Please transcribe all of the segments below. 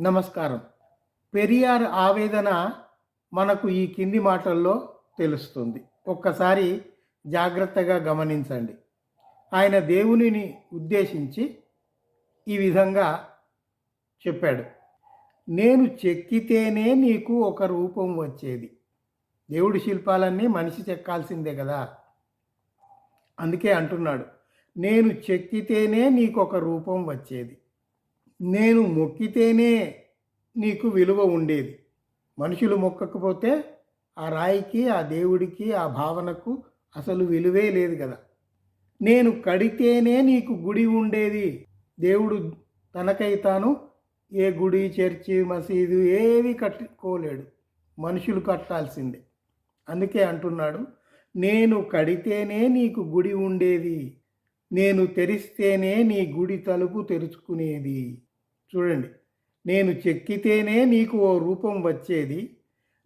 నమస్కారం. పెరియార్ ఆవేదన మనకు ఈ కింది మాటల్లో తెలుస్తుంది. ఒక్కసారి జాగ్రత్తగా గమనించండి. ఆయన దేవునిని ఉద్దేశించి ఈ విధంగా చెప్పాడు. నేను చెక్కితేనే నీకు ఒక రూపం వచ్చేది. దేవుడి శిల్పాలన్నీ మనిషి చెక్కాల్సిందే కదా. అందుకే అంటున్నాడు. నేను చెక్కితేనే నీకు ఒక రూపం వచ్చేది. నేను మొక్కితేనే నీకు విలువ ఉండేది. మనుషులు మొక్కకపోతే ఆ రాయికి ఆ దేవుడికి ఆ భావనకు అసలు విలువే లేదు కదా. నేను కడితేనే నీకు గుడి ఉండేది. దేవుడు తనకై తాను ఏ గుడి చర్చి మసీదు ఏవి కట్టుకోలేడు. మనుషులు కట్టాల్సిందే. అందుకే అంటున్నాడు నేను కడితేనే నీకు గుడి ఉండేది. నేను తెరిస్తేనే నీ గుడి తలుపు తెరుచుకునేది. చూడండి. నేను చెక్కితేనే నీకు ఓ రూపం వచ్చేది.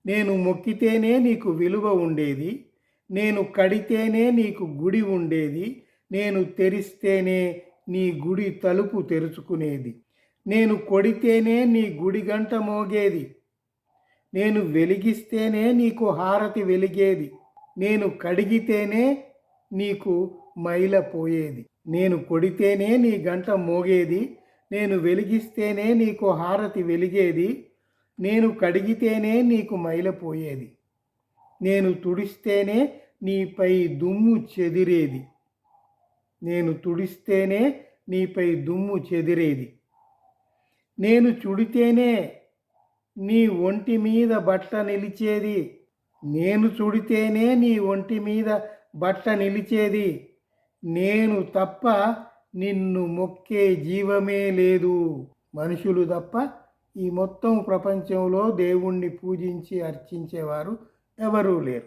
నేను మొక్కితేనే నీకు విలువ ఉండేది. నేను కడితేనే నీకు గుడి ఉండేది. నేను తెరిస్తేనే నీ గుడి తలుపు తెరుచుకునేది. నేను కొడితేనే నీ గుడి గంట మోగేది. నేను వెలిగిస్తేనే నీకు హారతి వెలిగేది. నేను కడిగితేనే నీకు మైల పోయేది. నేను కొడితేనే నీ గంట మోగేది. నేను వెలిగిస్తేనే నీకు హారతి వెలిగేది నేను కడిగితేనే నీకు మైలపోయేది. నేను తుడిస్తేనే నీపై దుమ్ము చెదిరేది. నేను తుడిస్తేనే నీపై దుమ్ము చెదిరేది. నేను చుడితేనే నీ ఒంటి మీద బట్ట నిలిచేది. నేను చుడితేనే నీ ఒంటి మీద బట్ట నిలిచేది. నేను తప్ప నిన్ను మొక్కే జీవమే లేదు. మనుషులు తప్ప ఈ మొత్తం ప్రపంచంలో దేవుణ్ణి పూజించి అర్చించేవారు ఎవరూ లేరు.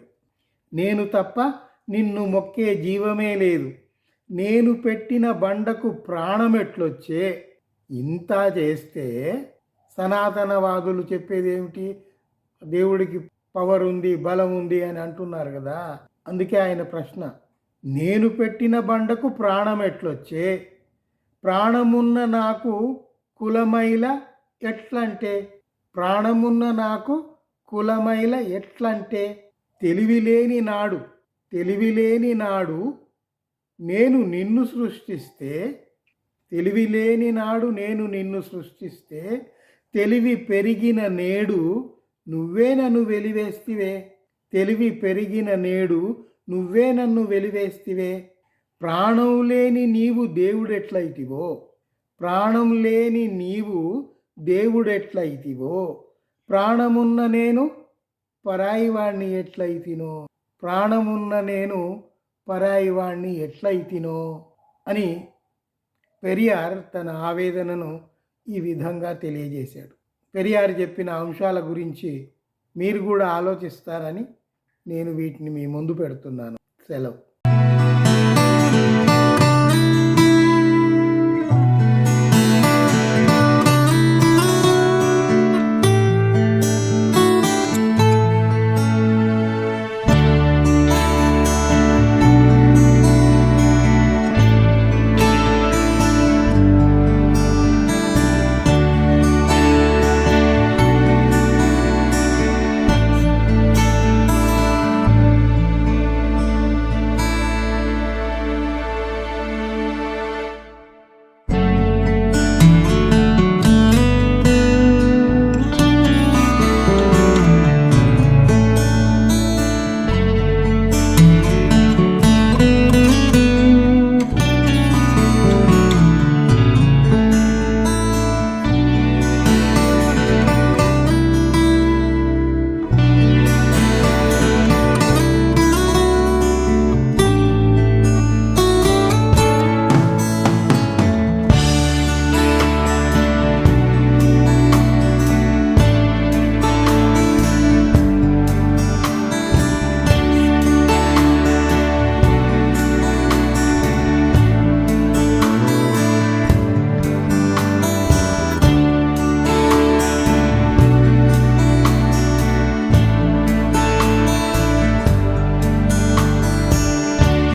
నేను తప్ప నిన్ను మొక్కే జీవమే లేదు. నేను పెట్టిన బండకు ప్రాణం ఎట్లొచ్చే ఇంత చేస్తే సనాతనవాదులు చెప్పేది ఏమిటి? దేవుడికి పవర్ ఉంది బలం ఉంది అని అంటున్నారు కదా. అందుకే ఆయన ప్రశ్న. నేను పెట్టిన బండకు ప్రాణం ఎట్లొచ్చే? ప్రాణమున్న నాకు కులమైల ఎట్లంటే? ప్రాణమున్న నాకు కులమైల ఎట్లంటే? తెలివిలేని నాడు తెలివిలేని నాడు నేను నిన్ను సృష్టిస్తే? తెలివిలేని నాడు నేను నిన్ను సృష్టిస్తే? తెలివి పెరిగిన నేడు నువ్వే నన్ను వెలివేస్తివే? తెలివి పెరిగిన నేడు నువ్వే నన్ను వెలివేస్తివే. ప్రాణం లేని నీవు దేవుడెట్లయితివో? ప్రాణం లేని నీవు దేవుడెట్లయితివో? ప్రాణమున్న నేను పరాయివాణ్ణి ఎట్లయితినో? ప్రాణమున్న నేను పరాయివాణ్ణి ఎట్లయితినో? అని పెరియార్ తన ఆవేదనను ఈ విధంగా తెలియజేశాడు. పెరియార్ చెప్పిన అంశాల గురించి మీరు కూడా ఆలోచిస్తారని నేను వీటిని మీ ముందు పెడుతున్నాను. సెలవు.